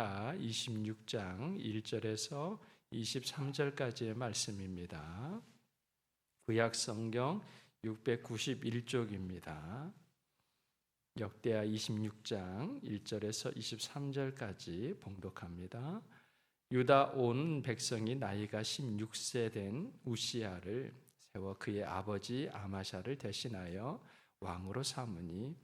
역대하 26장 1절에서 23절까지의 말씀입니다. 구약 성경 691쪽입니다. 역대하 26장 1절에서 23절까지 봉독합니다. 유다 온 백성이 나이가 16세 된 우시아를 세워 그의 아버지 아마샤를 대신하여 왕으로 삼으니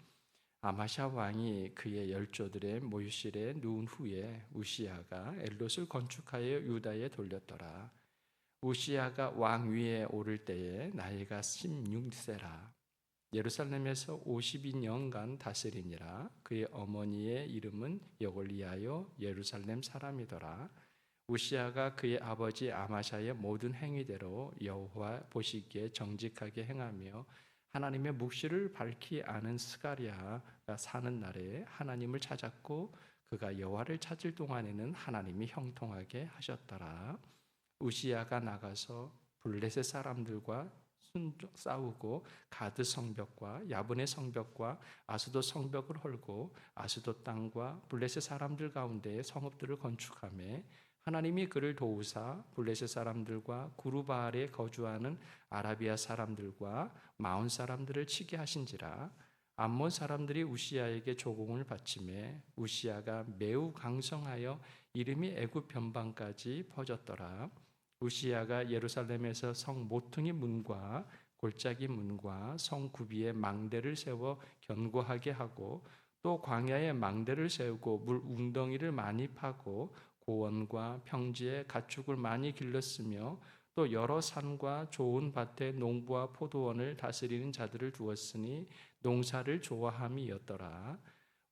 아마샤 왕이 그의 열조들의 모유실에 누운 후에 우시아가 엘롯을 건축하여 유다에 돌렸더라. 우시아가 왕 위에 오를 때에 나이가 16세라. 예루살렘에서 52년간 다스리니라. 그의 어머니의 이름은 여골리하여 예루살렘 사람이더라. 우시아가 그의 아버지 아마샤의 모든 행위대로 여호와 보시기에 정직하게 행하며 하나님의 묵시를 밝히 아는 스가리아가 사는 날에 하나님을 찾았고 그가 여호와를 찾을 동안에는 하나님이 형통하게 하셨더라. 우시아가 나가서 블레셋 사람들과 싸우고 가드 성벽과 야분의 성벽과 아수도 성벽을 헐고 아수도 땅과 블레셋 사람들 가운데 성읍들을 건축하며 하나님이 그를 도우사 블레셋 사람들과 구루바알에 거주하는 아라비아 사람들과 마온 사람들을 치게 하신지라 암몬 사람들이 우시아에게 조공을 바치매 우시아가 매우 강성하여 이름이 애굽 변방까지 퍼졌더라. 우시아가 예루살렘에서 성 모퉁이 문과 골짜기 문과 성 구비에 망대를 세워 견고하게 하고 또 광야에 망대를 세우고 물 웅덩이를 많이 파고 고원과 평지에 가축을 많이 길렀으며 또 여러 산과 좋은 밭에 농부와 포도원을 다스리는 자들을 두었으니 농사를 좋아함이었더라.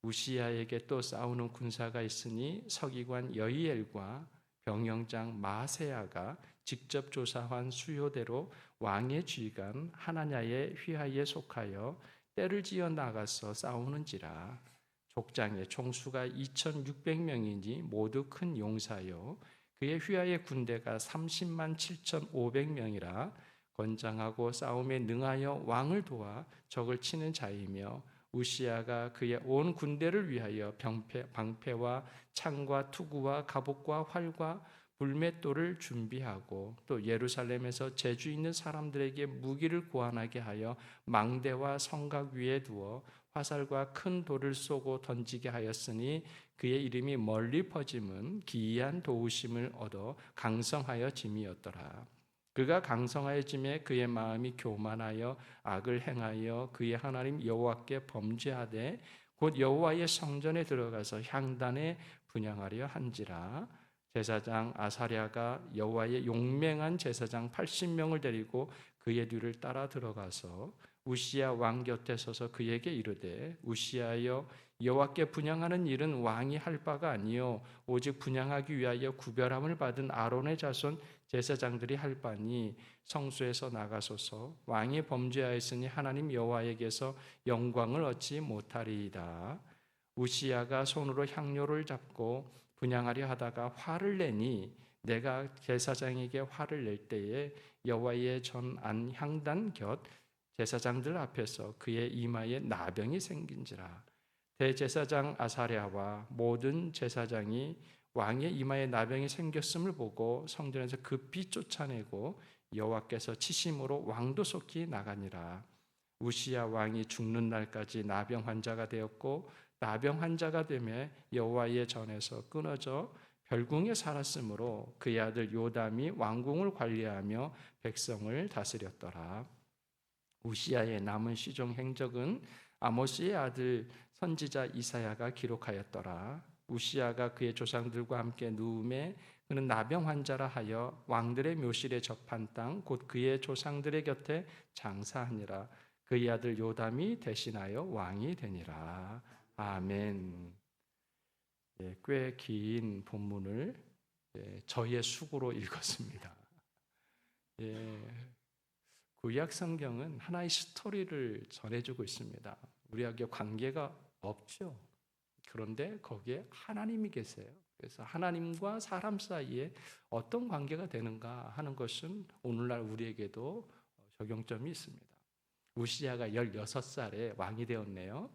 우시야에게 또 싸우는 군사가 있으니 서기관 여이엘과 병영장 마세야가 직접 조사한 수요대로 왕의 쥐간 하나냐의 휘하에 속하여 때를 지어 나가서 싸우는지라 족장의 총수가 2,600명이니 모두 큰 용사요. 그의 휘하의 군대가 30만 7,500명이라 건장하고 싸움에 능하여 왕을 도와 적을 치는 자이며 우시아가 그의 온 군대를 위하여 병패, 방패와 창과 투구와 갑옷과 활과 불맷돌을 준비하고 또 예루살렘에서 재주 있는 사람들에게 무기를 고안하게 하여 망대와 성각 위에 두어 화살과 큰 돌을 쏘고 던지게 하였으니 그의 이름이 멀리 퍼짐은 기이한 도우심을 얻어 강성하여 짐이었더라. 그가 강성하여 짐에 그의 마음이 교만하여 악을 행하여 그의 하나님 여호와께 범죄하되 곧 여호와의 성전에 들어가서 향단에 분양하려 한지라. 제사장 아사랴가 여호와의 용맹한 제사장 80명을 데리고 그의 뒤를 따라 들어가서 우시야 왕 곁에 서서 그에게 이르되 우시야여 여호와께 분양하는 일은 왕이 할 바가 아니요 오직 분양하기 위하여 구별함을 받은 아론의 자손 제사장들이 할 바니 성수에서 나가소서. 왕이 범죄하였으니 하나님 여호와에게서 영광을 얻지 못하리이다. 우시야가 손으로 향료를 잡고 분양하려 하다가 화를 내니 내가 제사장에게 화를 낼 때에 여호와의 전 안 향단 곁 제사장들 앞에서 그의 이마에 나병이 생긴지라 대제사장 아사랴와 모든 제사장이 왕의 이마에 나병이 생겼음을 보고 성전에서 급히 쫓아내고 여호와께서 치심으로 왕도 속히 나가니라 우시야 왕이 죽는 날까지 나병 환자가 되었고 나병 환자가 되매 여호와의 전에서 끊어져 별궁에 살았으므로 그의 아들 요담이 왕궁을 관리하며 백성을 다스렸더라. 우시아의 남은 시종 행적은 아모스의 아들 선지자 이사야가 기록하였더라. 우시아가 그의 조상들과 함께 누움에 그는 나병 환자라 하여 왕들의 묘실에 접한 땅 곧 그의 조상들의 곁에 장사하니라. 그의 아들 요담이 대신하여 왕이 되니라. 아멘. 예, 꽤긴 본문을 예, 저의 수고로 읽었습니다. 예, 구약 성경은 하나의 스토리를 전해주고 있습니다. 우리에게 관계가 없죠. 그런데 거기에 하나님이 계세요. 그래서 하나님과 사람 사이에 어떤 관계가 되는가 하는 것은 오늘날 우리에게도 적용점이 있습니다. 우시아가 16살에 왕이 되었네요.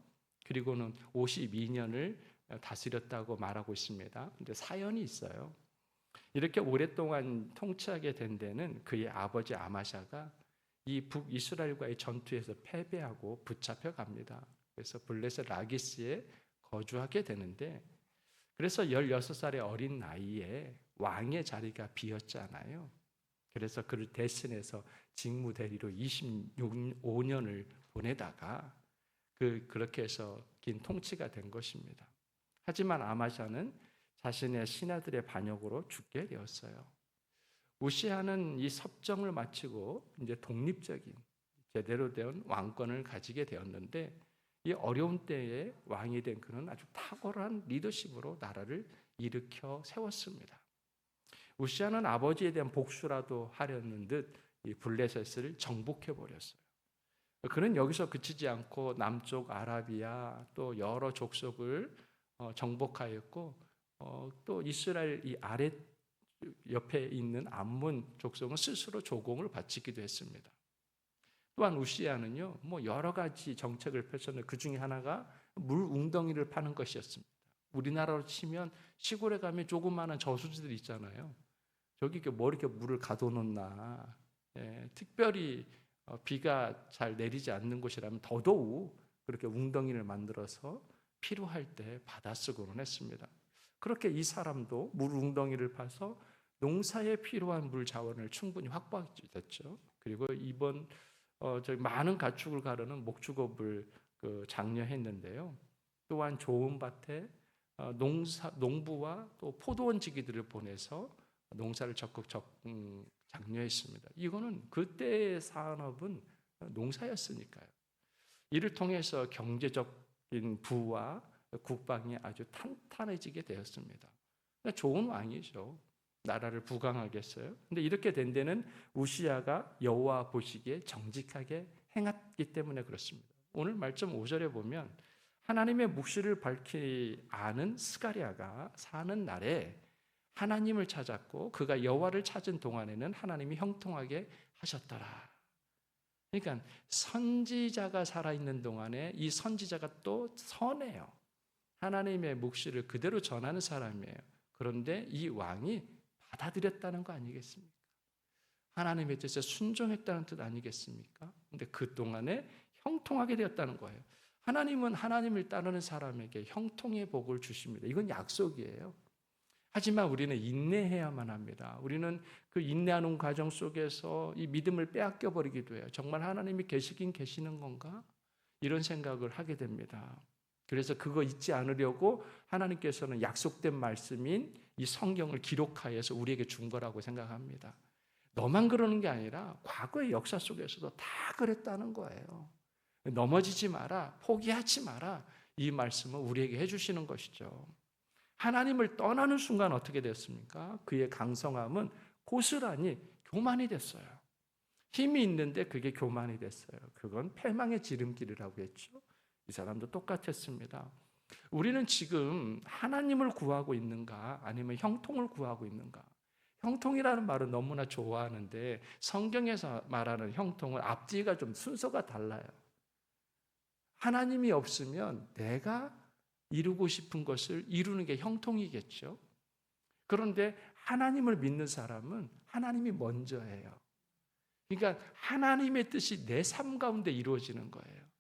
그리고는 52년을 다스렸다고 말하고 있습니다. 근데 사연이 있어요. 이렇게 오랫동안 통치하게 된 데는 그의 아버지 아마샤가 이 북이스라엘과의 전투에서 패배하고 붙잡혀 갑니다. 그래서 블레셋 라기스에 거주하게 되는데 그래서 16살의 어린 나이에 왕의 자리가 비었잖아요. 그래서 그를 대신해서 직무 대리로 25년을 보내다가 그 그렇게 해서 긴 통치가 된 것입니다. 하지만 아마샤는 자신의 신하들의 반역으로 죽게 되었어요. 우시아는 이 섭정을 마치고 이제 독립적인 제대로 된 왕권을 가지게 되었는데 이 어려운 때에 왕이 된 그는 아주 탁월한 리더십으로 나라를 일으켜 세웠습니다. 우시아는 아버지에 대한 복수라도 하려는 듯 이 블레셋을 정복해 버렸어요. 그는 여기서 그치지 않고 남쪽 아라비아 또 여러 족속을 어, 정복하였고 어, 또 이스라엘 이 아래 옆에 있는 암몬 족속은 스스로 조공을 바치기도 했습니다. 또한 우시아는요, 뭐 여러 가지 정책을 펼쳤는데 그 중에 하나가 물 웅덩이를 파는 것이었습니다. 우리나라로 치면 시골에 가면 조그마한 저수지들 있잖아요. 저기 이렇게 뭐 이렇게 물을 가둬놓나. 예, 특별히 어, 비가 잘 내리지 않는 곳이라면 더더욱 그렇게 웅덩이를 만들어서 필요할 때 받아 쓰고는 했습니다. 그렇게 이 사람도 물 웅덩이를 파서 농사에 필요한 물 자원을 충분히 확보하게 됐죠. 그리고 이번 어, 저희 많은 가축을 가르는 목축업을 그 장려했는데요. 또한 좋은 밭에 어, 농사 농부와 또 포도원 지기들을 보내서 농사를 적극 적, 음, 장려했습니다. 이거는 그때의 산업은 농사였으니까요. 이를 통해서 경제적인 부와 국방이 아주 탄탄해지게 되었습니다. 좋은 왕이죠. 나라를 부강하겠어요. 근데 이렇게 된 데는 우시아가 여호와 보시기에 정직하게 행했기 때문에 그렇습니다. 오늘 말씀 5절에 보면 하나님의 묵시를 밝히 아는 스가리아가 사는 날에 하나님을 찾았고 그가 여호와를 찾은 동안에는 하나님이 형통하게 하셨더라. 그러니까 선지자가 살아 있는 동안에 이 선지자가 또 선해요. 하나님의 묵시를 그대로 전하는 사람이에요. 그런데 이 왕이 받아들였다는 거 아니겠습니까? 하나님의 뜻에 순종했다는 뜻 아니겠습니까? 근데 그 동안에 형통하게 되었다는 거예요. 하나님은 하나님을 따르는 사람에게 형통의 복을 주십니다. 이건 약속이에요. 하지만 우리는 인내해야만 합니다. 우리는 그 인내하는 과정 속에서 이 믿음을 빼앗겨 버리기도 해요. 정말 하나님이 계시긴 계시는 건가? 이런 생각을 하게 됩니다. 그래서 그거 잊지 않으려고 하나님께서는 약속된 말씀인 이 성경을 기록하여서 우리에게 준 거라고 생각합니다. 너만 그러는 게 아니라 과거의 역사 속에서도 다 그랬다는 거예요. 넘어지지 마라, 포기하지 마라. 이 말씀을 우리에게 해주시는 것이죠. 하나님을 떠나는 순간 어떻게 됐습니까? 그의 강성함은 고스란히 교만이 됐어요. 힘이 있는데 그게 교만이 됐어요. 그건 패망의 지름길이라고 했죠. 이 사람도 똑같았습니다. 우리는 지금 하나님을 구하고 있는가 아니면 형통을 구하고 있는가? 형통이라는 말은 너무나 좋아하는데 성경에서 말하는 형통은 앞뒤가 좀 순서가 달라요. 하나님이 없으면 내가 이루고 싶은 것을 이루는 게 형통이겠죠. 그런데 하나님을 믿는 사람은 하나님이 먼저예요. 그러니까 하나님의 뜻이 내 삶 가운데 이루어지는 거예요.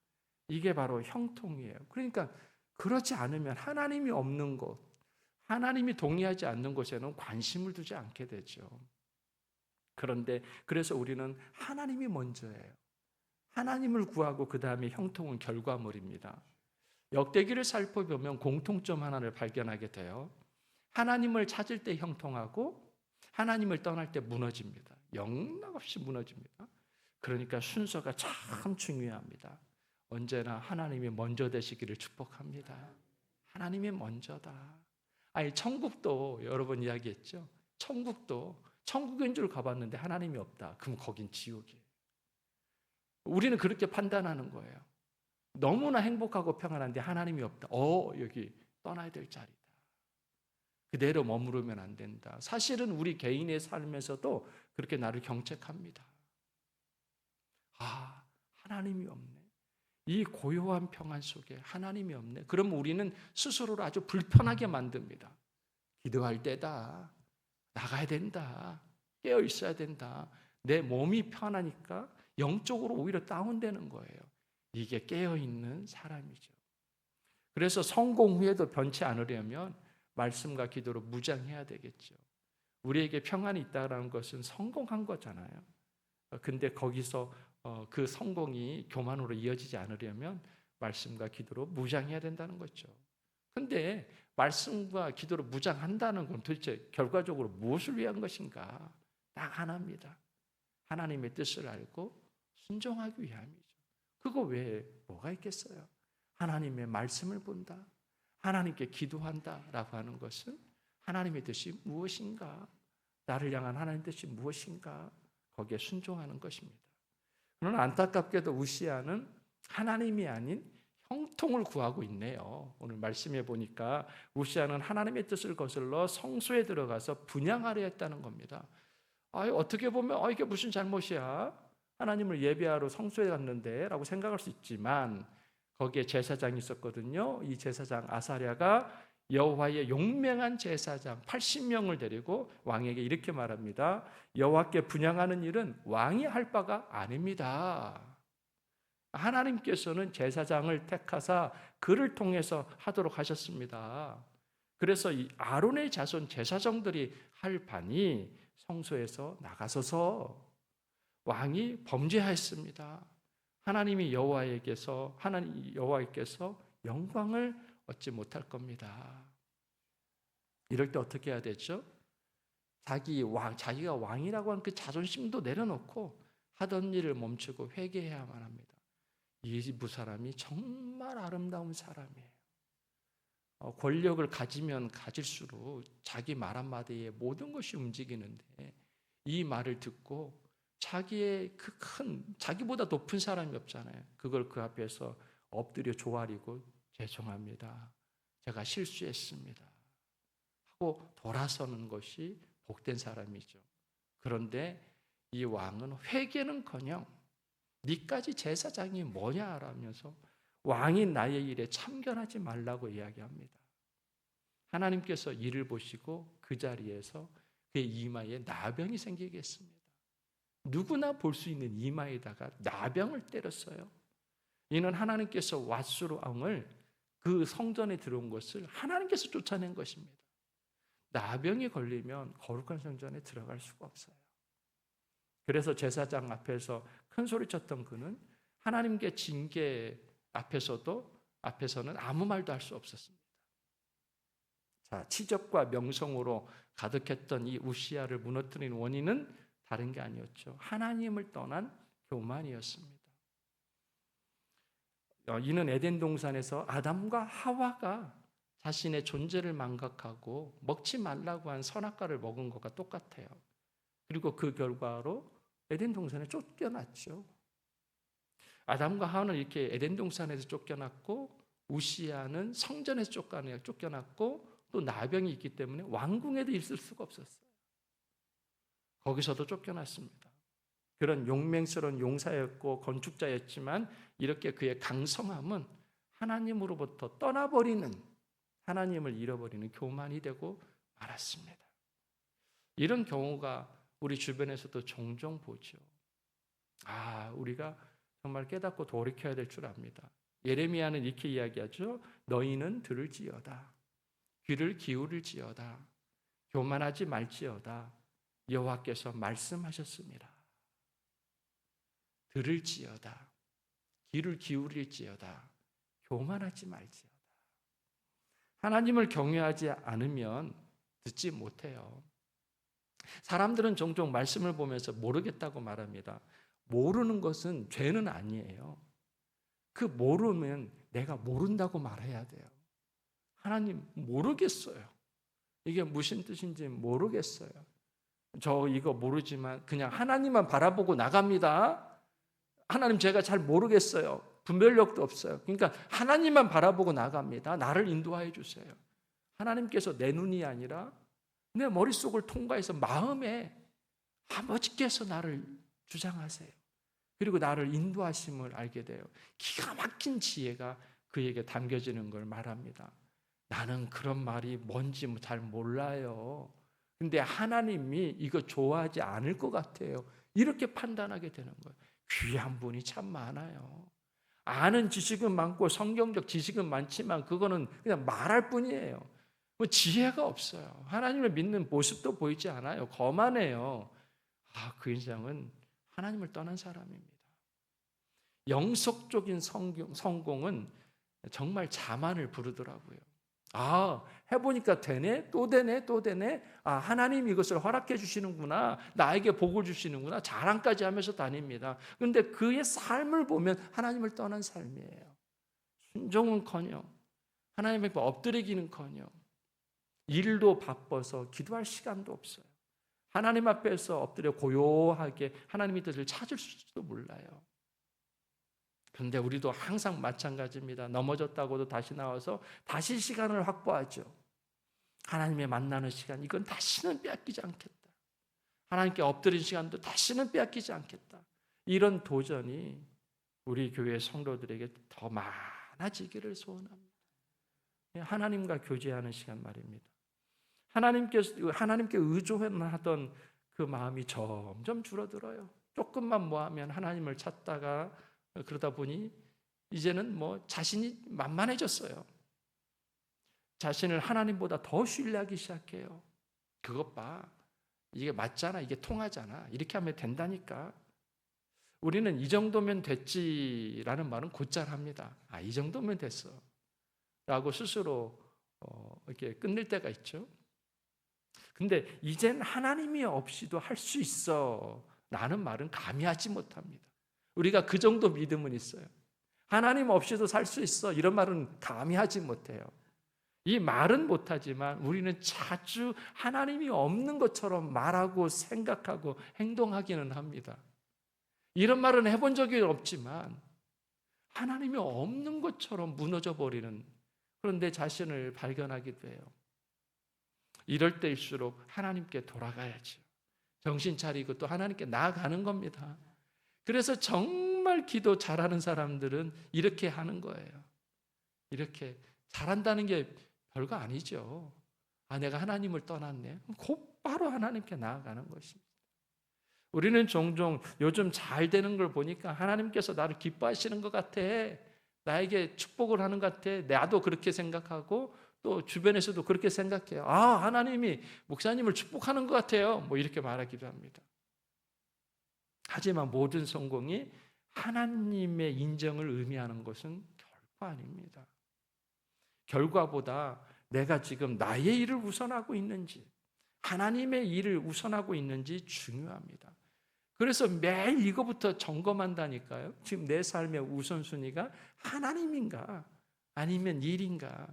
이게 바로 형통이에요. 그러니까 그렇지 않으면 하나님이 없는 곳, 하나님이 동의하지 않는 곳에는 관심을 두지 않게 되죠. 그런데 그래서 우리는 하나님이 먼저예요. 하나님을 구하고 그 다음에 형통은 결과물입니다. 역대기를 살펴보면 공통점 하나를 발견하게 돼요. 하나님을 찾을 때 형통하고 하나님을 떠날 때 무너집니다. 영락없이 무너집니다. 그러니까 순서가 참 중요합니다. 언제나 하나님이 먼저 되시기를 축복합니다. 하나님이 먼저다. 아니 천국도 여러 번 이야기했죠. 천국도 천국인 줄 가봤는데 하나님이 없다. 그럼 거긴 지옥이에요. 우리는 그렇게 판단하는 거예요. 너무나 행복하고 평안한데 하나님이 없다. 어, 여기 떠나야 될 자리다. 그대로 머무르면 안 된다. 사실은 우리 개인의 삶에서도 그렇게 나를 경책합니다. 아, 하나님이 없네. 이 고요한 평안 속에 하나님이 없네. 그럼 우리는 스스로를 아주 불편하게 만듭니다. 기도할 때다. 나가야 된다. 깨어 있어야 된다. 내 몸이 편하니까 영적으로 오히려 다운되는 거예요. 이게 깨어 있는 사람이죠. 그래서 성공 후에도 변치 않으려면 말씀과 기도로 무장해야 되겠죠. 우리에게 평안이 있다라는 것은 성공한 거잖아요. 어, 근데 거기서 어, 그 성공이 교만으로 이어지지 않으려면 말씀과 기도로 무장해야 된다는 거죠. 근데 말씀과 기도로 무장한다는 건 도대체 결과적으로 무엇을 위한 것인가? 딱 하나입니다. 하나님의 뜻을 알고 순종하기 위함이죠. 그거 외에 뭐가 있겠어요? 하나님의 말씀을 본다. 하나님께 기도한다라고 하는 것은 하나님의 뜻이 무엇인가? 나를 향한 하나님의 뜻이 무엇인가? 거기에 순종하는 것입니다. 그러나 안타깝게도 우시아는 하나님이 아닌 형통을 구하고 있네요. 오늘 말씀해 보니까 우시아는 하나님의 뜻을 거슬러 성소에 들어가서 분양하려 했다는 겁니다. 아, 어떻게 보면 아, 이게 무슨 잘못이야? 하나님을 예배하러 성소에 갔는데라고 생각할 수 있지만 거기에 제사장이 있었거든요. 이 제사장 아사랴가 여호와의 용맹한 제사장 80명을 데리고 왕에게 이렇게 말합니다. 여호와께 분양하는 일은 왕이 할 바가 아닙니다. 하나님께서는 제사장을 택하사 그를 통해서 하도록 하셨습니다. 그래서 이 아론의 자손 제사장들이 할 반이 성소에서 나가서서 왕이 범죄하였습니다. 하나님이 여호와에게서 하나님 여호와께서 영광을 얻지 못할 겁니다. 이럴 때 어떻게 해야 되죠? 자기 왕 자기가 왕이라고 하는 그 자존심도 내려놓고 하던 일을 멈추고 회개해야만 합니다. 이부 사람이 정말 아름다운 사람이에요. 어, 권력을 가지면 가질수록 자기 말 한마디에 모든 것이 움직이는데 이 말을 듣고 자기의 그 큰 자기보다 높은 사람이 없잖아요. 그걸 그 앞에서 엎드려 조아리고 죄송합니다. 제가 실수했습니다. 하고 돌아서는 것이 복된 사람이죠. 그런데 이 왕은 회개는커녕 니까지 제사장이 뭐냐라면서 왕이 나의 일에 참견하지 말라고 이야기합니다. 하나님께서 이를 보시고 그 자리에서 그의 이마에 나병이 생기겠습니다. 누구나 볼 수 있는 이마에다가 나병을 때렸어요. 이는 하나님께서 왓수로 왕을 그 성전에 들어온 것을 하나님께서 쫓아낸 것입니다. 나병이 걸리면 거룩한 성전에 들어갈 수가 없어요. 그래서 제사장 앞에서 큰 소리 쳤던 그는 하나님께 징계 앞에서도 앞에서는 아무 말도 할 수 없었습니다. 자, 치적과 명성으로 가득했던 이 우시아를 무너뜨린 원인은 다른 게 아니었죠. 하나님을 떠난 교만이었습니다. 어, 이는 에덴 동산에서 아담과 하와가 자신의 존재를 망각하고 먹지 말라고 한 선악과를 먹은 것과 똑같아요. 그리고 그 결과로 에덴 동산에 쫓겨났죠. 아담과 하와는 이렇게 에덴 동산에서 쫓겨났고 우시아는 성전에서 쫓겨났고 또 나병이 있기 때문에 왕궁에도 있을 수가 없었어요. 거기서도 쫓겨났습니다. 그런 용맹스러운 용사였고 건축자였지만 이렇게 그의 강성함은 하나님으로부터 떠나버리는 하나님을 잃어버리는 교만이 되고 말았습니다. 이런 경우가 우리 주변에서도 종종 보죠. 아, 우리가 정말 깨닫고 돌이켜야 될 줄 압니다. 예레미야는 이렇게 이야기하죠. 너희는 들을지어다. 귀를 기울일지어다. 교만하지 말지어다. 여호와께서 말씀하셨습니다. 들을지어다. 귀를 기울일지어다. 교만하지 말지어다. 하나님을 경외하지 않으면 듣지 못해요. 사람들은 종종 말씀을 보면서 모르겠다고 말합니다. 모르는 것은 죄는 아니에요. 그 모르면 내가 모른다고 말해야 돼요. 하나님 모르겠어요. 이게 무슨 뜻인지 모르겠어요. 저 이거 모르지만 그냥 하나님만 바라보고 나갑니다. 하나님 제가 잘 모르겠어요. 분별력도 없어요. 그러니까 하나님만 바라보고 나갑니다. 나를 인도하여 주세요. 하나님께서 내 눈이 아니라 내 머릿속을 통과해서 마음에 아버지께서 나를 주장하세요. 그리고 나를 인도하심을 알게 돼요. 기가 막힌 지혜가 그에게 담겨지는 걸 말합니다. 나는 그런 말이 뭔지 뭐잘 몰라요. 근데 하나님이 이거 좋아하지 않을 것 같아요. 이렇게 판단하게 되는 거예요. 귀한 분이 참 많아요. 아는 지식은 많고 성경적 지식은 많지만 그거는 그냥 말할 뿐이에요. 뭐 지혜가 없어요. 하나님을 믿는 모습도 보이지 않아요. 거만해요. 아, 그 인상은 하나님을 떠난 사람입니다. 영속적인 성경, 성공은 정말 자만을 부르더라고요. 아, 해보니까 되네? 또 되네? 또 되네? 아, 하나님 이것을 허락해 주시는구나. 나에게 복을 주시는구나. 자랑까지 하면서 다닙니다. 근데 그의 삶을 보면 하나님을 떠난 삶이에요. 순종은 커녕, 하나님에게 엎드리기는 커녕, 일도 바빠서 기도할 시간도 없어요. 하나님 앞에서 엎드려 고요하게 하나님의 뜻을 찾을 수도 몰라요. 그런데 우리도 항상 마찬가지입니다. 넘어졌다고도 다시 나와서 다시 시간을 확보하죠. 하나님의 만나는 시간, 이건 다시는 빼앗기지 않겠다. 하나님께 엎드린 시간도 다시는 빼앗기지 않겠다. 이런 도전이 우리 교회 성도들에게 더 많아지기를 소원합니다. 하나님과 교제하는 시간 말입니다. 하나님께 하나님께 의존하던 그 마음이 점점 줄어들어요. 조금만 뭐 하면 하나님을 찾다가 그러다 보니 이제는 뭐 자신이 만만해졌어요. 자신을 하나님보다 더 신뢰하기 시작해요. 그것 봐. 이게 맞잖아. 이게 통하잖아. 이렇게 하면 된다니까. 우리는 이 정도면 됐지라는 말은 곧잘 합니다. 아, 이 정도면 됐어. 라고 스스로 어, 이렇게 끝낼 때가 있죠. 근데 이젠 하나님이 없이도 할 수 있어. 라는 말은 감히 하지 못합니다. 우리가 그 정도 믿음은 있어요. 하나님 없이도 살 수 있어. 이런 말은 감히 하지 못해요. 이 말은 못하지만 우리는 자주 하나님이 없는 것처럼 말하고 생각하고 행동하기는 합니다. 이런 말은 해본 적이 없지만 하나님이 없는 것처럼 무너져 버리는 그런 내 자신을 발견하기도 해요. 이럴 때일수록 하나님께 돌아가야죠. 정신 차리고 또 하나님께 나아가는 겁니다. 그래서 정말 기도 잘하는 사람들은 이렇게 하는 거예요. 이렇게 잘한다는 게 별거 아니죠. 아, 내가 하나님을 떠났네. 곧바로 하나님께 나아가는 것입니다. 우리는 종종 요즘 잘 되는 걸 보니까 하나님께서 나를 기뻐하시는 것 같아. 나에게 축복을 하는 것 같아. 나도 그렇게 생각하고 또 주변에서도 그렇게 생각해요. 아, 하나님이 목사님을 축복하는 것 같아요. 뭐 이렇게 말하기도 합니다. 하지만 모든 성공이 하나님의 인정을 의미하는 것은 결코 아닙니다. 결과보다 내가 지금 나의 일을 우선하고 있는지, 하나님의 일을 우선하고 있는지 중요합니다. 그래서 매일 이거부터 점검한다니까요. 지금 내 삶의 우선순위가 하나님인가, 아니면 일인가.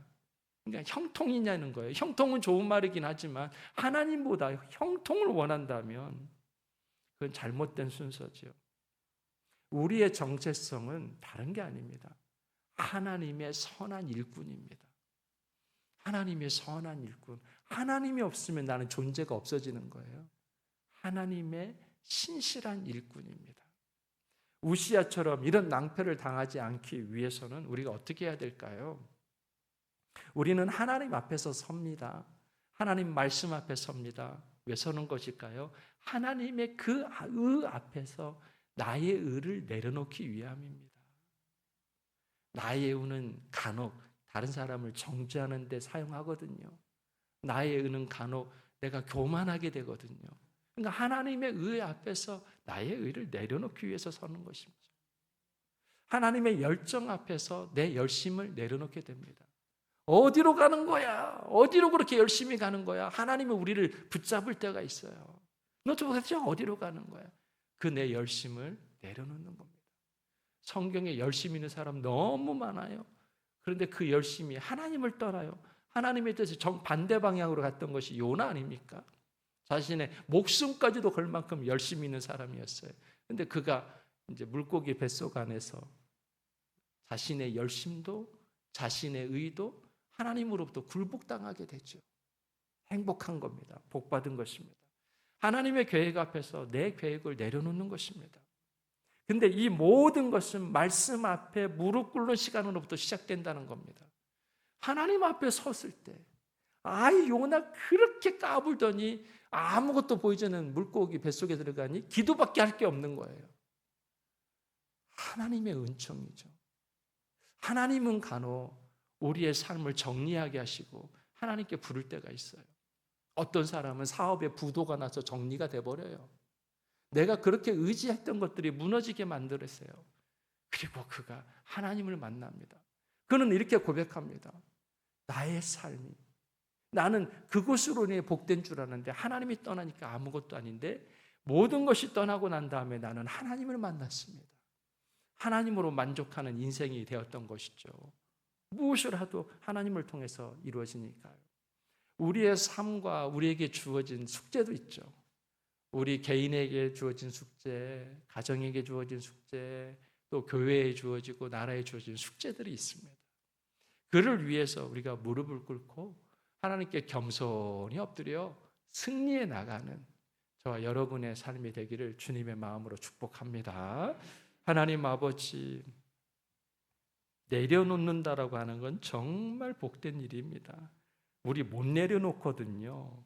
그러니까 형통이냐는 거예요. 형통은 좋은 말이긴 하지만 하나님보다 형통을 원한다면 그건 잘못된 순서죠. 우리의 정체성은 다른 게 아닙니다. 하나님의 선한 일꾼입니다. 하나님의 선한 일꾼. 하나님이 없으면 나는 존재가 없어지는 거예요. 하나님의 신실한 일꾼입니다. 우시아처럼 이런 낭패를 당하지 않기 위해서는 우리가 어떻게 해야 될까요? 우리는 하나님 앞에서 섭니다. 하나님 말씀 앞에 섭니다. 왜 서는 것일까요? 하나님의 그 의 앞에서 나의 의를 내려놓기 위함입니다. 나의 의는 간혹 다른 사람을 정죄하는 데 사용하거든요. 나의 의는 간혹 내가 교만하게 되거든요. 그러니까 하나님의 의 앞에서 나의 의를 내려놓기 위해서 서는 것입니다. 하나님의 열정 앞에서 내 열심을 내려놓게 됩니다. 어디로 가는 거야? 어디로 그렇게 열심히 가는 거야? 하나님은 우리를 붙잡을 때가 있어요. 너 도대체 어디로 가는 거야? 그 내 열심을 내려놓는 겁니다. 성경에 열심 있는 사람 너무 많아요. 그런데 그 열심이 하나님을 떠나요. 하나님의 뜻에 정반대 방향으로 갔던 것이 요나 아닙니까? 자신의 목숨까지도 걸 만큼 열심 있는 사람이었어요. 근데 그가 이제 물고기 뱃속 안에서 자신의 열심도 자신의 의도 하나님으로부터 굴복당하게 되죠. 행복한 겁니다. 복받은 것입니다. 하나님의 계획 앞에서 내 계획을 내려놓는 것입니다. 근데 이 모든 것은 말씀 앞에 무릎 꿇는 시간으로부터 시작된다는 겁니다. 하나님 앞에 섰을 때, 아이 요나 그렇게 까불더니 아무것도 보이지 않는 물고기 뱃속에 들어가니 기도밖에 할 게 없는 거예요. 하나님의 은총이죠. 하나님은 간혹 우리의 삶을 정리하게 하시고 하나님께 부를 때가 있어요. 어떤 사람은 사업에 부도가 나서 정리가 돼 버려요. 내가 그렇게 의지했던 것들이 무너지게 만들었어요. 그리고 그가 하나님을 만납니다. 그는 이렇게 고백합니다. 나의 삶이 나는 그곳으로 인해 복된 줄 아는데 하나님이 떠나니까 아무것도 아닌데 모든 것이 떠나고 난 다음에 나는 하나님을 만났습니다. 하나님으로 만족하는 인생이 되었던 것이죠. 무엇을 하도 하나님을 통해서 이루어지니까요. 우리의 삶과 우리에게 주어진 숙제도 있죠. 우리 개인에게 주어진 숙제, 가정에게 주어진 숙제, 또 교회에 주어지고 나라에 주어진 숙제들이 있습니다. 그를 위해서 우리가 무릎을 꿇고 하나님께 겸손히 엎드려 승리해 나가는 저와 여러분의 삶이 되기를 주님의 마음으로 축복합니다. 하나님 아버지 내려놓는다라고 하는 건 정말 복된 일입니다. 우리 못 내려놓거든요.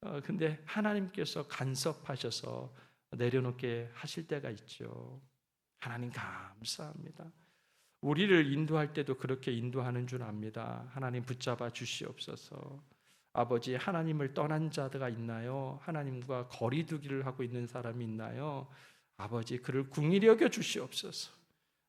어, 근데 하나님께서 간섭하셔서 내려놓게 하실 때가 있죠. 하나님 감사합니다. 우리를 인도할 때도 그렇게 인도하는 줄 압니다. 하나님 붙잡아 주시옵소서. 아버지 하나님을 떠난 자가 있나요? 하나님과 거리두기를 하고 있는 사람이 있나요? 아버지 그를 궁일히 여겨 주시옵소서.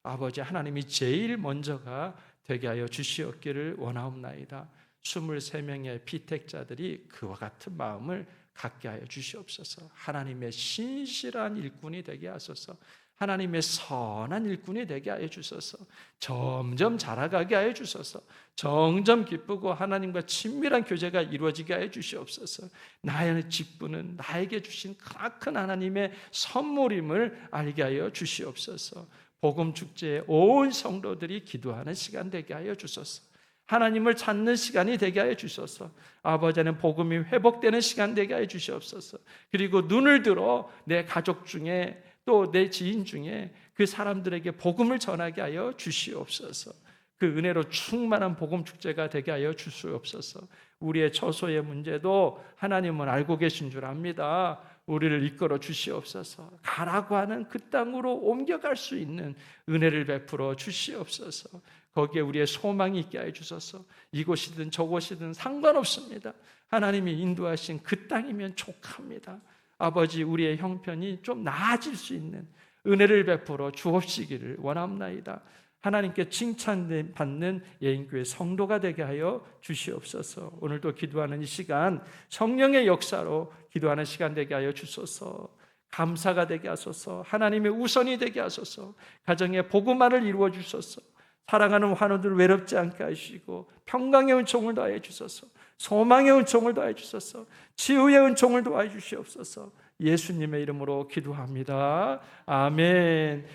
아버지 하나님이 제일 먼저가 되게 하여 주시옵기를 원하옵나이다. 23명의 피택자들이 그와 같은 마음을 갖게 하여 주시옵소서. 하나님의 신실한 일꾼이 되게 하소서. 하나님의 선한 일꾼이 되게 하여 주소서. 점점 자라가게 하여 주소서. 점점 기쁘고 하나님과 친밀한 교제가 이루어지게 하여 주시옵소서. 나의 직분은 나에게 주신 크나큰 하나님의 선물임을 알게 하여 주시옵소서. 복음 축제에 온 성도들이 기도하는 시간 되게 하여 주소서. 하나님을 찾는 시간이 되게 하여 주소서. 아버지는 복음이 회복되는 시간 되게 하여 주시옵소서. 그리고 눈을 들어 내 가족 중에 또 내 지인 중에 그 사람들에게 복음을 전하게 하여 주시옵소서. 그 은혜로 충만한 복음 축제가 되게 하여 주시옵소서. 우리의 처소의 문제도 하나님은 알고 계신 줄 압니다. 우리를 이끌어 주시옵소서. 가라고 하는 그 땅으로 옮겨갈 수 있는 은혜를 베풀어 주시옵소서. 거기에 우리의 소망이 있게 해 주소서. 이곳이든 저곳이든 상관없습니다. 하나님이 인도하신 그 땅이면 족합니다. 아버지 우리의 형편이 좀 나아질 수 있는 은혜를 베풀어 주옵시기를 원합나이다. 하나님께 칭찬받는 예인교회 성도가 되게 하여 주시옵소서. 오늘도 기도하는 이 시간 성령의 역사로 기도하는 시간 되게 하여 주소서. 감사가 되게 하소서. 하나님의 우선이 되게 하소서. 가정의 복음만을 이루어 주소서. 사랑하는 환우들 외롭지 않게 하시고 평강의 은총을 더해 주소서. 소망의 은총을 더해 주소서. 치유의 은총을 더해 주시옵소서. 예수님의 이름으로 기도합니다. 아멘.